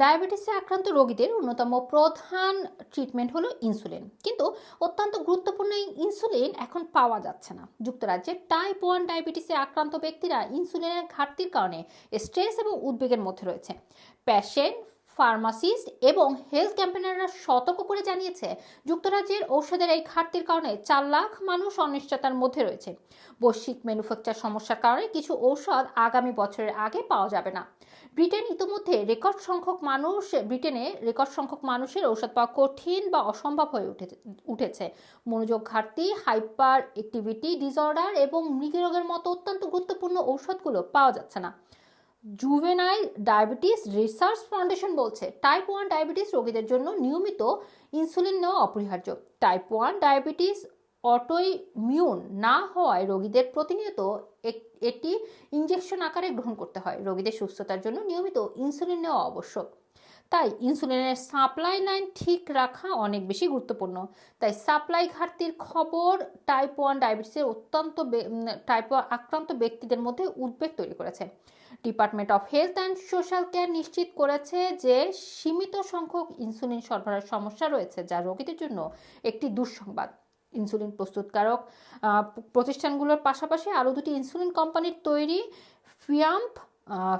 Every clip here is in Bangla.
ডায়াবেটিসে আক্রান্ত রোগীদের অন্যতম প্রধান ট্রিটমেন্ট হলো ইনসুলিন। কিন্তু অত্যন্ত গুরুত্বপূর্ণ এই ইনসুলিন এখন পাওয়া যাচ্ছে না। যুক্তরাজ্যে টাইপ ওয়ান ডায়াবেটিসে আক্রান্ত ব্যক্তিরা ইনসুলিনের ঘাটতির কারণে স্ট্রেস এবং উদ্বেগের মধ্যে রয়েছে। প্যাশেন্ট ফার্মাসিস্ট এবং হেলথ ক্যাম্পেনাররা সতর্ক করে জানিয়েছে, যুক্তরাজ্যের ঔষধের এই ঘাটতির কারণে চার লাখ মানুষ অনিশ্চয়তার মধ্যে রয়েছে। বৈশ্বিক ম্যানুফ্যাকচার সমস্যার কারণে কিছু ঔষধ আগামী বছরের আগে পাওয়া যাবে না। ব্রিটেন ইতিমধ্যে রেকর্ড সংখ্যক মানুষ, ব্রিটেনে রেকর্ড সংখ্যক মানুষের ঔষধ পাওয়া কঠিন বা অসম্ভব হয়ে উঠেছে উঠেছে। মনোযোগ ঘাটতি হাইপার অ্যাক্টিভিটি ডিসঅর্ডার এবং মৃগী রোগের মতো অত্যন্ত গুরুত্বপূর্ণ ঔষধগুলো পাওয়া যাচ্ছে না। জুভেনাইল ডায়াবেটিস রিসার্চ ফাউন্ডেশন বলছে টাইপ ওয়ান ডায়াবেটিস রোগীদের জন্য নিয়মিত ইনসুলিন নেওয়া অপরিহার্য। টাইপ ওয়ান ডায়াবেটিস অটোইমিউন না হওয়ায় রোগীদের প্রতিনিয়ত এটি ইঞ্জেকশন আকারে গ্রহণ করতে হয়। রোগীদের সুস্থতার জন্য নিয়মিত ইনসুলিন নেওয়া আবশ্যক। তাই ইনসুলিনের সাপ্লাই লাইন ঠিক রাখা অনেক বেশি গুরুত্বপূর্ণ। তাই সাপ্লাই ঘাটতির খবর টাইপ ওয়ান ডায়াবেটিসের অত্যন্ত টাইপ আক্রান্ত ব্যক্তিদের মধ্যে উদ্বেগ তৈরি করেছে। Department of health and social care নিশ্চিত করেছে যে সীমিত সংখ্যক ইনসুলিন সরবরাহের সমস্যা রয়েছে যা রোগীদের জন্য একটি দুঃসংবাদ। ইনসুলিন প্রস্তুতকারক প্রতিষ্ঠানগুলোর পাশাপাশি আরও দুটি ইনসুলিন কোম্পানির তৈরি ফিয়াম্প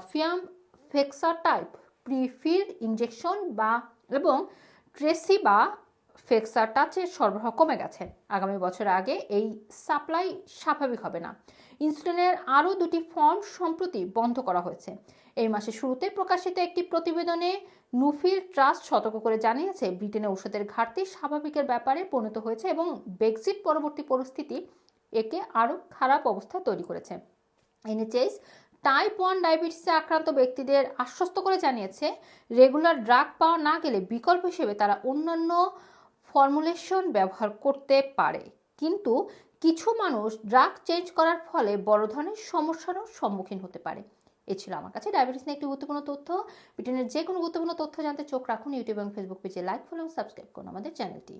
ফিয়াম্প ফেক্সা টাইপ প্রিফিল্ড ইনজেকশন বা, এবং ট্রেসি বা ফেক্সা টাচের সরবরাহ কমে গেছে। আগামী বছর আগে এই সাপ্লাই স্বাভাবিক হবে না। ইনসুলিনের আরও দুটি ফর্ম সম্প্রতি বন্ধ করা হয়েছে। এই মাসের শুরুতে প্রকাশিত একটি প্রতিবেদনে নুফিল ট্রাস্ট সতর্ক করে জানিয়েছে, ব্রিটেনে ঔষধের ঘাটতি স্বাভাবিকের ব্যাপারে পরিণত হয়েছে এবং ব্রেক্সিট পরবর্তী পরিস্থিতি একে আরও খারাপ অবস্থা তৈরি করেছে। এনএচএস টাইপ ওয়ান ডায়াবেটিসে আক্রান্ত ব্যক্তিদের আশ্বস্ত করে জানিয়েছে, রেগুলার ড্রাগ পাওয়া না গেলে বিকল্প হিসেবে তারা অন্যান্য ফর্মুলেশন ব্যবহার করতে পারে। কিন্তু কিছু মানুষ ড্রাগ চেঞ্জ করার ফলে বড় ধরনের সমস্যারও সম্মুখীন হতে পারে। এ ছিল আমার কাছে। ডায়াবেটিস নিয়ে একটি গুরুত্বপূর্ণ তথ্য। ব্রিটেনের যে কোনো গুরুত্বপূর্ণ তথ্য জানতে চোখ রাখুন ইউটিউব এবং ফেসবুক পেজে। লাইক, ফলো সাবস্ক্রাইব করুন আমাদের চ্যানেলটি।